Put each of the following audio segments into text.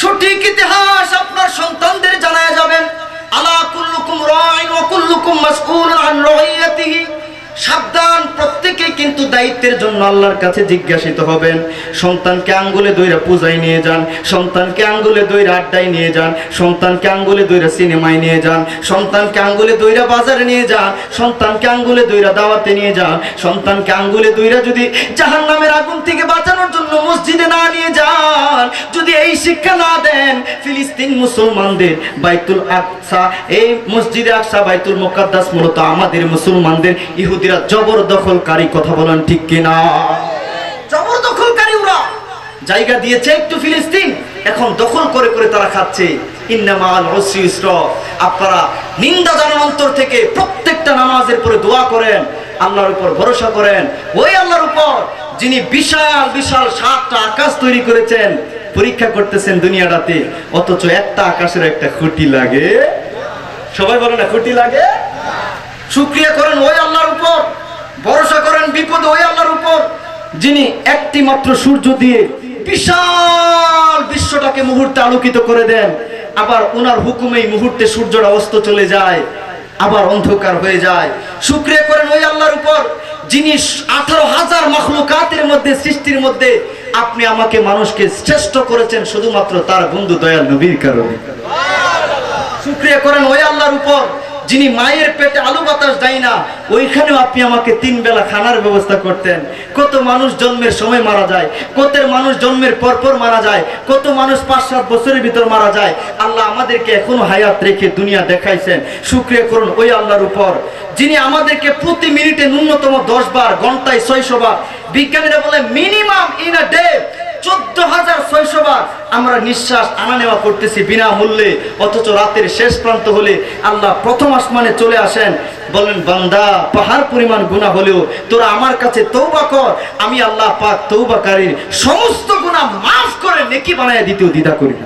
সঠিক ইতিহাস আপনার সন্তানদের জানায় যাবেন। আলা কুল্লুকুম রাইন ওয়া কুল্লুকুম মাসউলুন আন রাইয়াতিহি। সাবধান প্রত্যেকে কিন্তু দায়িত্বের জন্য আল্লাহর কাছে জিজ্ঞাসিত হবেন। সন্তানকে আঙ্গুলে পূজায় নিয়ে যান, সন্তানকে আঙ্গুলে আড্ডায় নিয়ে যান, সন্তানকে আঙ্গুলে দইরা সিনেমায় নিয়ে যান, সন্তানকে আঙ্গুলে বাজারে নিয়ে যান, সন্তানকে আঙ্গুলে দাওয়াতে নিয়ে যান, সন্তানকে আঙ্গুলে যদি জাহান্নামের আগুন থেকে বাঁচানোর জন্য মসজিদে না নিয়ে যান, যদি এই শিক্ষা না দেন, ফিলিস্তিন মুসলমানদের বাইতুল আকসা, এই মসজিদে আকসা, বাইতুল মুকাদ্দাস মূলত আমাদের মুসলমানদের ইহুদিরা জবরদখলকারী কথা বলেন ঠিক কিনা? জবরদখলকারী ওরা। জায়গা দিয়েছে একটু ফিলিস্তিন এখন দখল করে করে তারা খাচ্ছে। আপনারা নিন্দা জানান অন্তর থেকে প্রত্যেকটা নামাজের পরে দোয়া করেন আল্লাহর উপর ভরসা করেন। ওই আল্লাহর উপর যিনি বিশাল বিশাল সাতটা আকাশ তৈরি করেছেন পরীক্ষা করতেছেন দুনিয়াটাতে অথচ একটা আকাশের একটা খুঁটি লাগে। সবাই বলে না খুঁটি লাগে? শুক্রিয়া করেন ওই আল্লাহর উপর, ভরসা করেন বিপদে ওই আল্লাহর উপর, যিনি একটি মাত্র সূর্য দিয়ে বিশাল বিশ্বটাকে মুহূর্তে আলোকিত করে দেন। আবার ওনার হুকুমেই মুহূর্তে সূর্যটা অস্ত চলে যায়, আবার অন্ধকার হয়ে যায়। শুক্রিয়া করেন ওই আল্লাহর উপর, যিনি আঠারো হাজার মখলুকাতের মধ্যে, সৃষ্টির মধ্যে আপনি আমাকে মানুষকে শ্রেষ্ঠ করেছেন, শুধুমাত্র তার বন্ধু দয়াল নবীর কারণে। শুক্রিয়া করেন ওই আল্লাহর উপর যিনি মায়ের পেটে আলু বাতাস দেয় না, ওইখানেও আপনি আমাকে তিন বেলা খানার ব্যবস্থা করতেন। কত মানুষ জন্মের সময় মারা যায়, কত মানুষ জন্মের পর পর মারা যায়, কত মানুষ পাঁচ সাত বছরের ভিতর মারা যায়। আল্লাহ আমাদেরকে এখনও হায়াত রেখে দুনিয়া দেখাইছেন। শুক্রিয়া করুন ওই আল্লাহর উপর। যিনি আমাদেরকে প্রতি মিনিটে ন্যূনতম দশ বার, ঘন্টায় ছয়শো বার, বিজ্ঞানীরা বলে মিনিমাম ইন আ ডে চোদ্দ হাজার ছয়শো আমরা নিঃশ্বাস আনা নেওয়া করতেছি বিনা মূল্যে, অথচ রাতের শেষ প্রান্ত হলে আল্লাহ প্রথম আসমানে চলে আসেন। বলেন, বান্দা, পাহাড় পরিমাণ গুণা হলেও তোরা আমার কাছে তৌবা কর, আমি আল্লাহ পাক তৌবাকারীর সমস্ত গুণা মাফ করে নেকি বানায় দিতেও দ্বিধা করি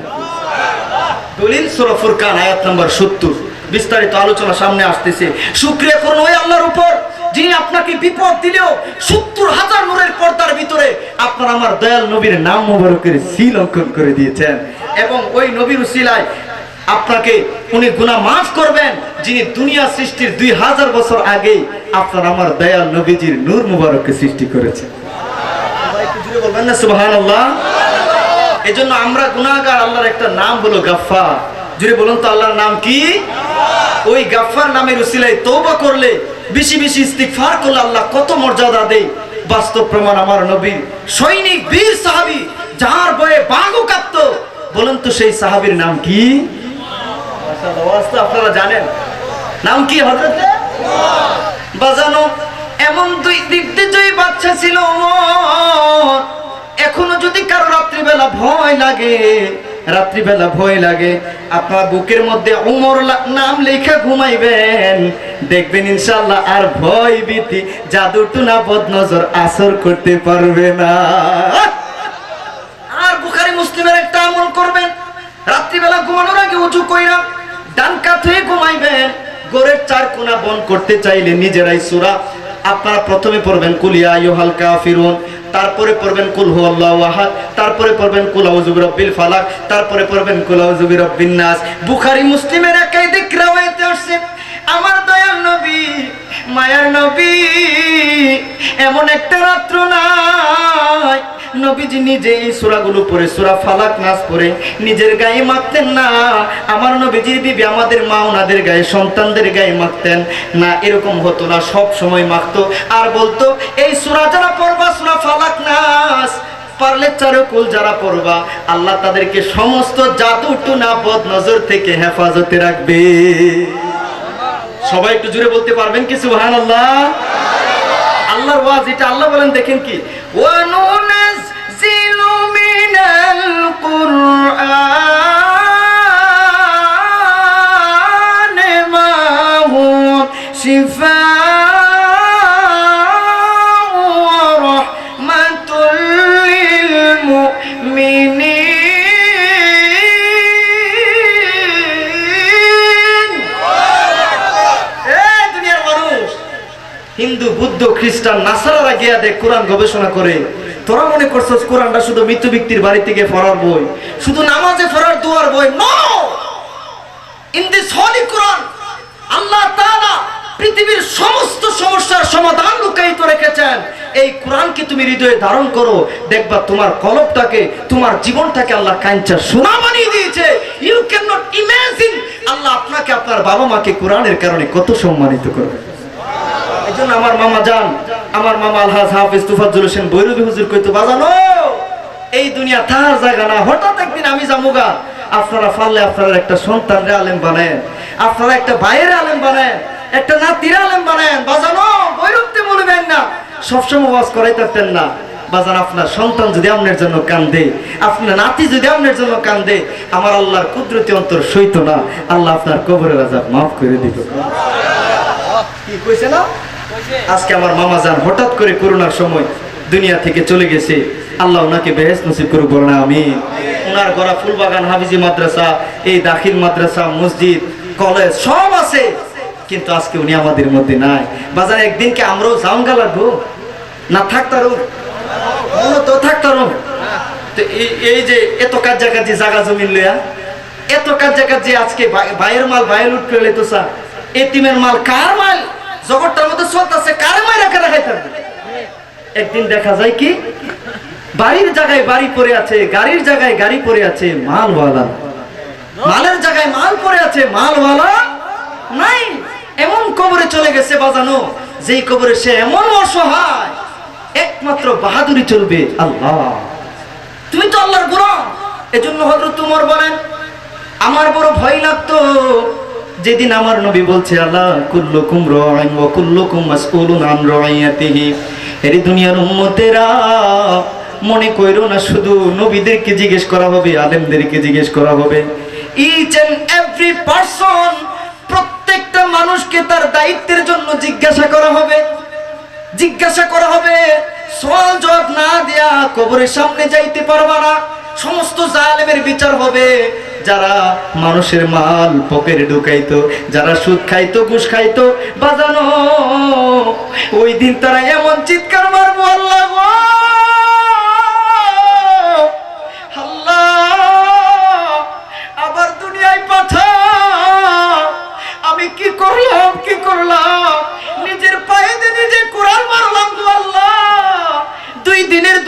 দলিল সূরা ফুরকান, আয়াত নাম্বার 70 বিস্তারিত আলোচনা সামনে আসতেছে। শুকরিয়া করুন ওই আল্লাহর উপর। যিনি আপনাকে বিপদ দিলেও সত্তর হাজার নূরের পর্দার ভিতরে আপনার আমার দয়াল নবীর নাম মোবারকের সিল অঙ্কন করে দিয়েছেন। এবং ওই নবীর উসিলায় আপনাকে উনি গুনাহ মাফ করবেন, যিনি দুনিয়া সৃষ্টির দুই হাজার বছর আগে আপনার আমার দয়াল নবীজির নূর মুবারককে সৃষ্টি করেছেন। না? সুবহানাল্লাহ। আমরা গুনাহগার, আল্লাহর একটা নাম হলো গাফফার। জুড়ে বলুন তো, আল্লাহর নাম কি? ওই গাফফার নামের উসিলায় তওবা করলে বেশি বেশি ইস্তিগফার করলে আল্লাহ কত মর্যাদা দেয়। বাস্তব প্রমাণ আমার নবী, সৈনিক, বীর সাহাবী, যার বয়ে বাঘও কাঁপত। বলুন তো সেই সাহাবীর নাম কি? আপনারা জানেন। নাম কি হযরতে? বাজানো, এমন দুই দিগ্বিজয়ী বাচ্চা ছিল। এখনও যদি কারও রাত্রিবেলা ভয় লাগে রাত্রিবেলা ভয় লাগে। আপনার বুকের মধ্যে উমর নাম লেখা ঘুমাইবেন। দেখবেন ইনশাল্লাহ আর ভয় ভীতি, জাদু টুনা বদ নজর আসর করতে পারবে না। আর বুখারি মুসলিমের একটা আমল করবেন। রাত্রিবেলা ঘুমানোর আগে উঁচু কইরা ডান হয়ে ঘুমাইবেন। গোরের চার কোনা বন করতে চাইলে নিজেরাই সুরা আপনারা প্রথমে পড়বেন কুলিয়া ইউহাল কাফিরুন তারপরে পড়বেন, কুল হুয়াল্লাহু আহাদ তারপরে পড়বেন, কুল আউযু বিরাব্বিল ফালাক তারপরে পড়বেন, কুল আউযু বিরাব্বিন নাস বুখারী, মুসলিমের একাই দিক রাওয়ায়াতে আসছে। আমার দয়াল নবী, মায়ার নবী, এমন একটা রাত্র নাই। নবীজি নিজে এই সূরাগুলো পড়ে, সূরা ফালাক নাস পড়ে। নিজের গায়ে মাখতেন না। আমার নবীজির বিবি আমাদের মা, ওনাদের গায়ে, সন্তানদের গায়ে মাখতেন। না, এরকম হতো না, সব সময় মাখতো। আর বলতো, এই সূরা যারা পড়বা, সূরা ফালাক নাস, পারলে চারকুল যারা পড়বা, আল্লাহ তাদেরকে সমস্ত জাদু টুনা বদ নজর থেকে হেফাজতে রাখবে। সবাই একটু জুড়ে বলতে পারবেন কি সুবহানাল্লাহ? আল্লাহর ওয়াজ এটা, আল্লাহ বলেন দেখেন কি ওয়ানুনাজ্জিলু হুয়া শিফাa'un ওয়া রাহমাতুল লিল মুমিনিন এই দুনিয়ার মানুষ, হিন্দু, বুদ্ধ, খ্রিস্টান, নাসারারা গিয়া দেখ কোরআন গবেষণা করে। তোরা মনে করছস কোরআনটা শুধু মৃত্যু ব্যক্তির বাড়ি থেকে পড়ার বই? শুধু নামাজে পড়ার দুয়ার বই? নো ইন কোরআন আল্লাহ তাআলা পৃথিবীর সমস্ত সমস্যার সমাধান লুকায়িত রেখেছেন। এই কোরআনকে তুমি হৃদয়ে ধারণ করো, দেখবা তোমার কলবটাকে, তোমার জীবনটাকে আল্লাহ কাঞ্চা সোনা বানিয়ে দিয়েছে। You can not imagine Allah আপনাকে, আপনার বাবা মাকে কোরআনের কারণে কত সম্মানিত করবে। এই আমার মামা যান আমার মামা আলহাজ হাফিজ তুফাজ্জুল হোসেন বৈরবী হুজুর কইতো, বাজানো, এই দুনিয়া তাহার জায়গা না, হঠাৎ একদিন আমি যামুগা। আপনারা পারলে আপনারা একটা সন্তানরে আলেম বানায় আপনারা একটা ভাইয়ের আলেম বানায় একটা নাতির আলেম বানায় বাজানো বৈরবতে বলবেন না, সবসময় ওয়াজ করাইতেন না। বাজান, আপনার সন্তান যদি আপনার জন্য কান্দে, আপনার নাতি যদি আপনার জন্য কান্দে, আমার আল্লাহর কুদরতি অন্তর সইত না, আল্লাহ আপনার কবরের আজাব মাফ করে দিত কি কইছে না? আজকে আমার মামা যান, হঠাৎ করে করোনার সময় দুনিয়া থেকে চলে গেছে। আল্লাহ ওনাকে বেহেস নসিব করুক, বলেন আমি ওনার গড়া ফুলবাগান, হাফিজি মাদ্রাসা, এই দাখিল মাদ্রাসা, মসজিদ, কলেজ, সব আছে। কিন্তু আজকে উনি আমাদের মধ্যে নাই। বাজারে একদিনকে আমরাও জাউঙ্গা লাগবো? না থাকতারও তো থাকতারও তো এই- যে এত কাজ যে জায়গা জমিন লইয়া, এত কাজ যে আজকে ভাই- ভাইয়ের মাল ভাইয়ের লুট করে তো স্যার এতিমের মাল কার মাল? জগৎটার মধ্যে চলতেছে, কার রাখা রাখাই থাকবে একদিন দেখা যায় কি, বাড়ির জায়গায় বাড়ি পড়ে আছে, গাড়ির জায়গায় গাড়ি পড়ে আছে, মালওয়ালা। মালের জায়গায় মাল পড়ে আছে, মালওয়ালা নাই। এমন কবরে চলে গেছে বাজানো, যেই কবরে সে এমন অসহায়, একমাত্র বাহাদুরি চলবে আল্লাহ। তুমি তো আল্লাহর গোলাম এজন্য হযরত তোমার বলেন, আমার বড় ভয় লাগতো যেদিন আমার নবী বলছে, আল্লাহ, কুল্লুকুম রাইন ওয়া কুল্লুকুম মাসউলুন আন রাইয়াতিহি এর দুনিয়ার উম্মতেরা, মনে কইরো না, শুধু নবীদেরকে জিজ্ঞেস করা হবে, আলেমদেরকে জিজ্ঞেস করা হবে। ইচ এন্ড এভরি পারসন প্রত্যেকটা মানুষকে তার দায়িত্বের জন্য জিজ্ঞাসা করা হবে। জিজ্ঞাসা করা হবে সওয়াল জবাব না দেয়া, কবরের সামনে যাইতে পারবা না। সমস্ত জালেমের বিচার হবে। যারা মানুষের মাল পকেটে ঢুকাইতো, যারা সুদ খাইতো, ঘুষ খাইতো, বাজানো। ওই দিন তারা এমন চিৎকার মারবো, আল্লাহ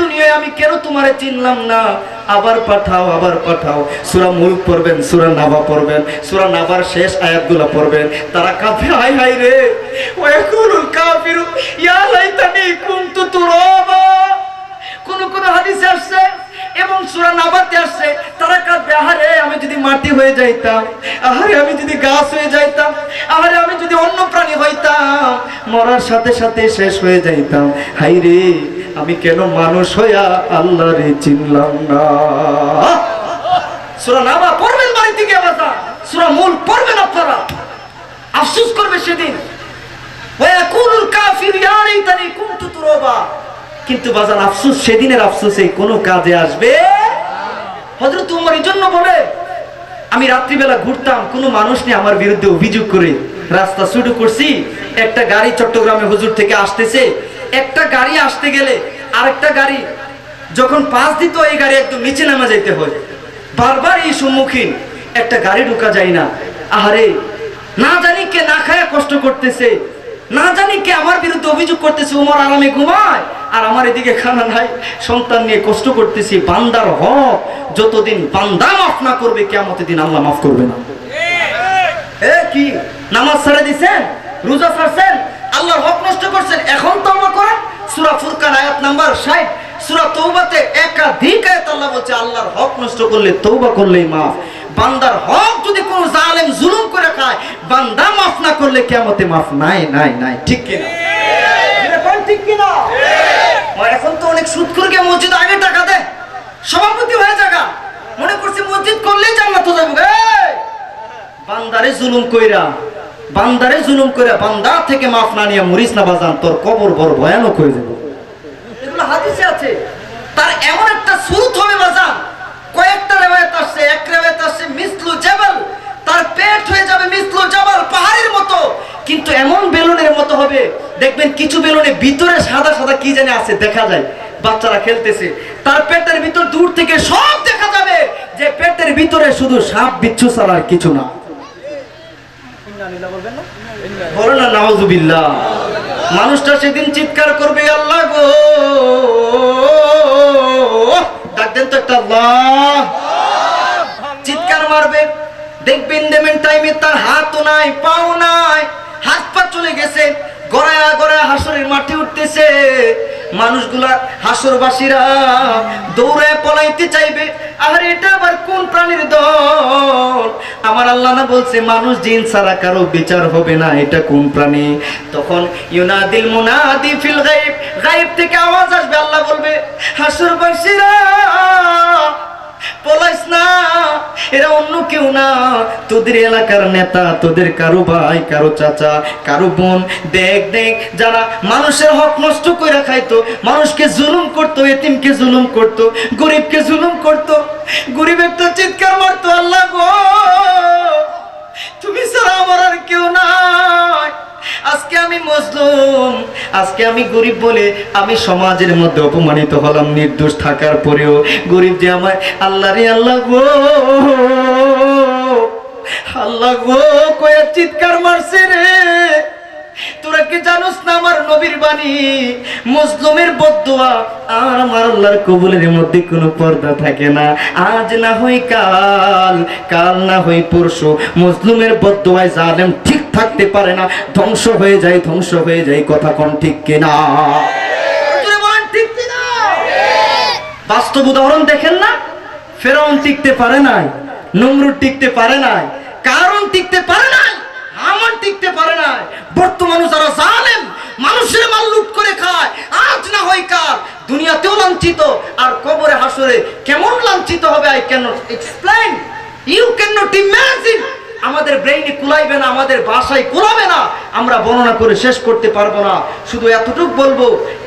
দুনিয়ায় আমি কেন তোমারে চিনলাম না? আবার পাঠাও আবার পাঠাও। সুরা মুলক পড়বেন, সুরা নাভা পড়বেন, সুরা নাভার শেষ আয়াতগুলো পড়বেন। তারা কাফে হাই হাই রে। ওয়াকুলুল কাফিরু, ইয়া লাইতানি কুনতু তুরাবা। কোন কোন হাদিসে আসছে এবং সূরা নাবাতে আসছে, তারা কাঁদবে, আহারে, আমি যদি মাটি হয়ে যাইতাম, আহারে, আমি যদি গাছ হয়ে যাইতাম, আহারে, আমি যদি অন্য প্রাণী হইতাম, মরার সাথে সাথে শেষ হয়ে যাইতাম। হাই রে, আমি কেন মানুষ হইয়া আল্লাহরে চিনলাম না? সূরা নাবা পড়বেন বাড়ি থেকে বাতা সূরা মূল পড়বেন আপনারা। আফসোস করবে সেদিন। ওয়াকুলুল কাফির ইয়া লাইতানি কুনতু তুরাবা। কিন্তু বাজান আফসোস, সেদিনের আফসোসে কোনো কাজে আসবে? হযরত উমর এই জন্য বলে, আমি রাত্রিবেলা ঘুরতাম, কোনো মানুষ নিয়ে আমার বিরুদ্ধে অভিযোগ করে রাস্তা শুরু করছি। একটা গাড়ি চট্টগ্রামে হুজুর থেকে আসতেছে। একটা গাড়ি আসতে গেলে আরেকটা গাড়ি যখন পাশ দিত, এই গাড়ি একদম নিচে নামা যাইতে হয়। বারবার এই সম্মুখীন, একটা গাড়ি ঢোকা যায় না। আহারে, না জানি কে না খায় কষ্ট করতেছে, না জানি কে আমার বিরুদ্ধে অভিযোগ করতেছে, উমর আরামে ঘুমায়। আর আমার এদিকে খানা নাই সন্তান নিয়ে কষ্ট করতেছি বান্দার হক। যতদিন বান্দা মাফ না করবে কেমতের দিন আল্লাহ মাফ করবে না। এ কি? নামাজ ছেড়ে দিছেন? রোজা ছাড়ছেন? আল্লাহর হক নষ্ট করছেন? এখন তওবা করেন। সূরা ফুরকান আয়াত নাম্বার 60 সূরা তওবাতে একাধিক আয়াত আল্লাহ বলছে আল্লাহর হক নষ্ট করলে তওবা করলেই মাফ। বান্দার হক যদি কোনো জালেম জুলুম করে খায় বান্দা মাফ না করলে কিয়ামতে মাফ নাই নাই নাই। ঠিক কোন? ঠিক। কি না ও, এখন তো অনেক করে মসজিদ আগে টাকা দেয় সভাপতি হয়ে জায়গা মনে করছে মসজিদ করলেই জান্নাত যাব। এই! বান্দারে জুলুম কইরা, বান্দারে জুলুম কইরা বান্দা থেকে মাফ না নিয়ে মরিস না বাজান, তোর কবর বড় ভয়ানক হয়ে যাবে। এগুলো হাদিসে আছে। তার এমন একটা সুরত হবে বাজান, কয়েকটা রেওয়ায়াত আসছে, এক রেওয়ায়াত আসছে মিসলু জাবাল তার পেট হয়ে যাবে মিসলু জাবাল পাহাড়ের মতো কিন্তু এমন বেলুনের মতো হবে দেখবেন কিছু বেলুনে ভিতরে সাদা সাদা কি জানি আছে, দেখা যায়। বাচ্চারা খেলতেছে। তার পেটের ভিতর দূর থেকে সব দেখা যাবে যে পেটের ভিতরে শুধু সাপ, বিচ্ছু ছাড়া আর কিছু না। মানুষটা সেদিন চিৎকার করবে, আল্লাহ গো! ডাকতেন তো একটা চিৎকার মারবে। দেখবেন দেবেন টাইমে তার হাতও নাই, পাও নাই, হাত পা চলে গেছে। গড়ায়া গড়ায়া হাসরের মাঠে উঠতেছে। মানুষগুলা হাসরবাসীরা দৌড়ে পলাইতে চাইবে। আর এটা আবার কোন প্রাণীর দল? আমার আল্লাহ না বলছে, মানুষ জিন ছাড়া কারও বিচার হবে না, এটা কোন প্রাণী? তখন ইউনাদিল মুনাদি ফিল গায়েব। গায়েব থেকে আওয়াজ আসবে, আল্লাহ বলবে, হাসরবাসীরা পলাইস না, এরা অন্য কেউ না। তোদের এলাকার নেতা, তোদের কারও ভাই, কারও চাচা, কারও বোন। দেখ দেখ, যারা মানুষের হক নষ্ট করে খাইতো, মানুষকে জুলুম করতো, এতিমকে জুলুম করতো, গরিবকে জুলুম করতো গরিব একটা চিৎকার মারতো, আল্লাহ গো। তুমি ছাড়া আমার আর কেউ নাই। আজকে আমি মজলুম, আজকে আমি গরিব বলে আমি সমাজের মধ্যে অপমানিত হলাম, নির্দোষ থাকার পরেও। গরিব যে আমার আল্লাহ রে, আল্লাহ গো। আল্লাহ গো, কয়ে চিৎকার মারছে রে। কি জানোস না আমার নবীর বাণী? মুসলিমের বদুয়া আর আমার আল্লাহর কবুলের মধ্যে কোনো পর্দা থাকে না। আজ না হই কাল কাল না হই পরশু। মুসলিমের বদুয়ায় জালেম ঠিক থাকতে পারে না। ধ্বংস হয়ে যায়, ধ্বংস হয়ে যায়, কথা কোন ঠিক কিনা? বাস্তব উদাহরণ দেখেন না? ফেরাউন টিকতে পারে নাই, নমরুদ টিকতে পারে নাই কারণ টিকতে পারে হামান টিকতে পারে নাই। বর্তমানে যারা জালেম, মানুষের মাল লুট করে খায়, আজ না হয় কার দুনিয়াতেও লাঞ্ছিত, আর কবরে হাসরে কেমন লাঞ্ছিত হবে I can not explain you can not imagine আমাদের ব্রেইনে কুলাইবে না, আমাদের ভাষায় কুলাবে না। আমরা বর্ণনা করে শেষ করতে পারব না। শুধু এতটুকু বলব,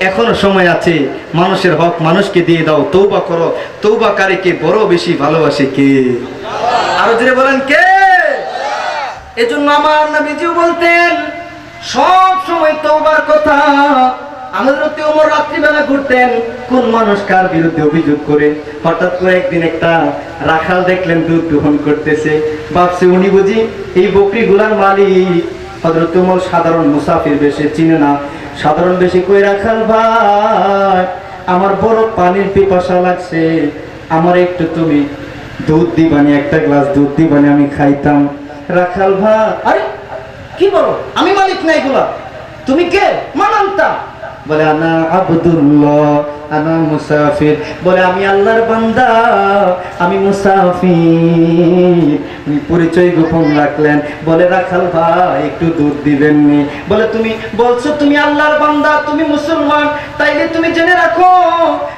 এখনও সময় আছে। মানুষের হক মানুষকে দিয়ে দাও তৌবা করো। তৌবাকারীকে বড় বেশি ভালোবাসে কে? আরও জোরে বলেন কে? এজন্য আমার নবীজিও বলতেন, সব সময় তওবার কথা। আমাদের ওমর রাত্রিবেলা ঘুরতেন, কোন মানুষ কার বিরুদ্ধে অভিযোগ করে? হঠাৎ করে একদিন একটা রাখাল দেখলেন, দুধ দোহন করতেছে। ভাবছে উনি বুঝি এই বকরিগুলার মালিক। হজরত উমর সাধারণ মুসাফির বেশে চিনে না। সাধারণ বেশি কই, রাখাল ভাই, আমার বড় পানির পিপাসা লাগছে। আমার একটু তুমি দুধ দিবানি, একটা গ্লাস দুধ দিবানি, আমি খাইতাম। রাখাল ভাই। আরে, কি বলো? আমি মালিক না এগুলা। তুমি কে? মানান্তা। বলে, আনা আব্দুল্লাহ, আনা মুসাফির। বলে, আমি আল্লাহর বান্দা, আমি মুসাফির। উনি পরিচয় গোপন রাখলেন। বলে, রাখাল ভাই, একটু দুধ দিবেন নি বলে, তুমি বলছো তুমি আল্লাহর বান্দা, তুমি মুসলমান। তাইলে তুমি জেনে রাখো,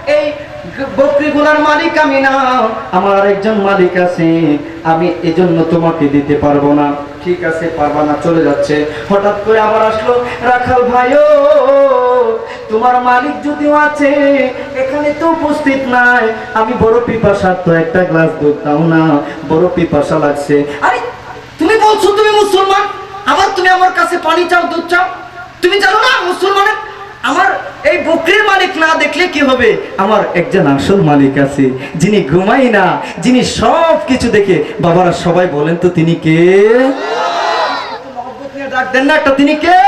এই বকরিগুলার মালিক আমি না। আমার একজন মালিক আছে, আমি এজন্য তোমাকে দিতে পারব না। ঠিক আছে, পারবা না, চলে যাচ্ছে। হঠাৎ করে আবার আসলো, রাখাল তোমার মালিক যদিও আছে, এখানে তো উপস্থিত নাই। আমি বড় পিপাসা তো একটা গ্লাস দুধ দাও না, বড় পিপাসা লাগছে। আরে, তুমি বলছো তুমি মুসলমান? আবার তুমি আমার কাছে পানি চাও, দুধ চাও? তুমি জানো না মুসলমানের আমার এই বকরির মালিক না দেখলে কি হবে? আমার একজন আসল মালিক আছে, যিনি ঘুমাই না, যিনি সব কিছু দেখে। বাবারা, সবাই বলেন তো তিনি কে? ডাক দেন না একটা, তিনি কে?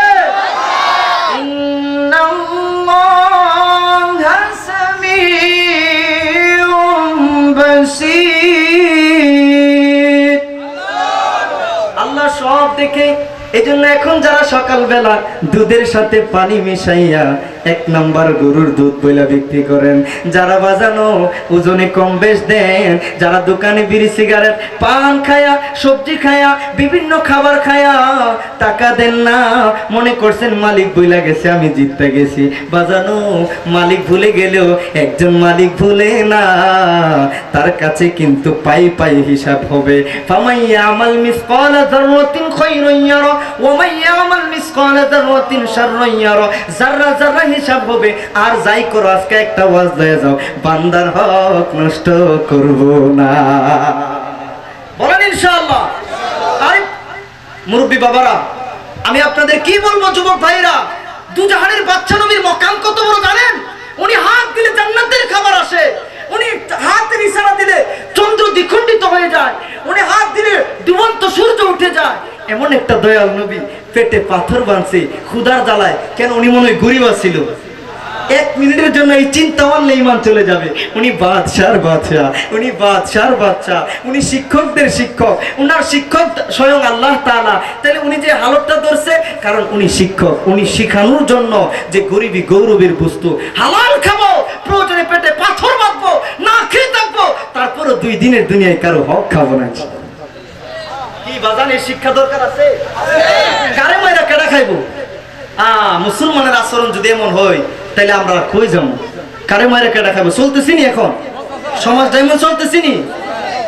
আল্লাহ সব দেখে এই জন্য এখন যারা সকালবেলা দুধের সাথে পানি মিশাইয়া এক নাম্বার গরুর দুধ বইলা বিক্রি করেন। যারা বাজানো ওজনে কম বেশ দেন, যারা দোকানে বিড়ি, সিগারেট, পান খায়া, সবজি খায়া, বিভিন্ন খাবার খায়া টাকা দেন না। মনে করছেন মালিক বইলা গেছে, আমি জিততে গেছি। বাজানো মালিক ভুলে গেলেও একজন মালিক ভুলে না। তার কাছে কিন্তু পাই পাই হিসাব হবে। ফামাইয়া আমাল মিসকালা যাররাতিন খায়রুন ইয়ারা, ওয়া মাইয়া আমাল মিসকালা যাররাতিন শাররুন ইয়ারা। যাররা যাররা হিসাব হবে। আর যাই করো, আজকে একটা ওয়াজ দিয়ে যাও। বান্দার হক নষ্ট করব না। বলেন ইনশাআল্লাহ। আরে, মুরব্বী বাবারা, আমি আপনাদের কি বলব, যুবক ভাইরা? দুজাহানের বাচ্চা নবীর মকাম কত বড় জানেন? উনি হাত দিলে জান্নাতের খাবার আসে। উনি হাতের ইশারা দিলে চন্দ্র দ্বিখণ্ডিত হয়ে যায়। উনি হাত দিলে ডুবন্ত সূর্য উঠে যায়। এমন একটা দয়াল নবী। পেটে পাথর বাঁধছে, ক্ষুধার জ্বালায়, কেন উনি মনে হয় গরিব ছিল এক মিনিটের জন্য এই চিন্তা মানলে ইমান চলে যাবে। উনি বাদশার বাদশাহ উনি বাদশার বাচ্চা উনি শিক্ষকদের শিক্ষক, উনার শিক্ষক স্বয়ং আল্লাহ তাআলা। তাহলে উনি যে হালতটা ধরছে, কারণ উনি শিক্ষক, উনি শিখানোর জন্য যে গরিবী গৌরবের বস্তু। হালাল খাব, প্রয়োজনে পেটে পাথর বাঁধবো, না খেয়ে থাকব, তারপরও দুই দিনের দুনিয়ায় কারও হক খাব না। কি বাজানের শিক্ষা দরকার আছে? কারে মাইরা কেডা খাইব? আ, মুসলমানের আচরণ যদি এমন হয় তাহলে আমরা কই যাব? কারে মাইরা কেডা খাইবো? চলতেছি নি এখন? সমাজ ডাইমন চলতেছি নি?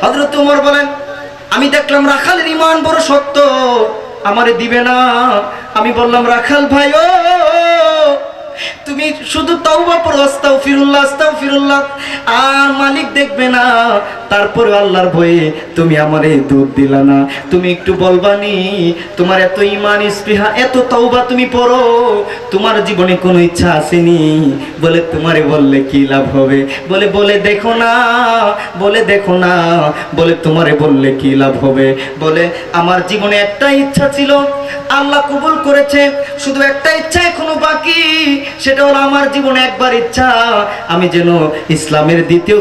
হজরত উমর বলেন, আমি দেখলাম রাখালের ইমান বড় সত্য আমারে দিবে না। আমি বললাম, রাখাল ভাই, ও তুমি শুধু তাওবা পড়ো, আস্তাগফিরুল্লাহ আস্তাগফিরুল্লাহ, আর মালিক দেখবে না। তারপরে আল্লাহর ভয়ে তুমি আমারে দুধ দিলা না। তুমি একটু বলবানি তোমার এত ইমান স্পৃহা এত তাওবা তুমি পড়ো, তোমার জীবনে কোনো ইচ্ছা আসেনি। বলে তোমারে বললে কি লাভ হবে? বলে বলে দেখো না, বলে দেখো না, বলে তোমারে বললে কি লাভ হবে? বলে, আমার জীবনে একটা ইচ্ছা ছিল, আল্লাহ কবুল করেছে, শুধু একটা ইচ্ছা এখনও বাকি, সেটা হলো আমার জীবনে একবার ইচ্ছা। আমি যেন ইসলামের দ্বিতীয়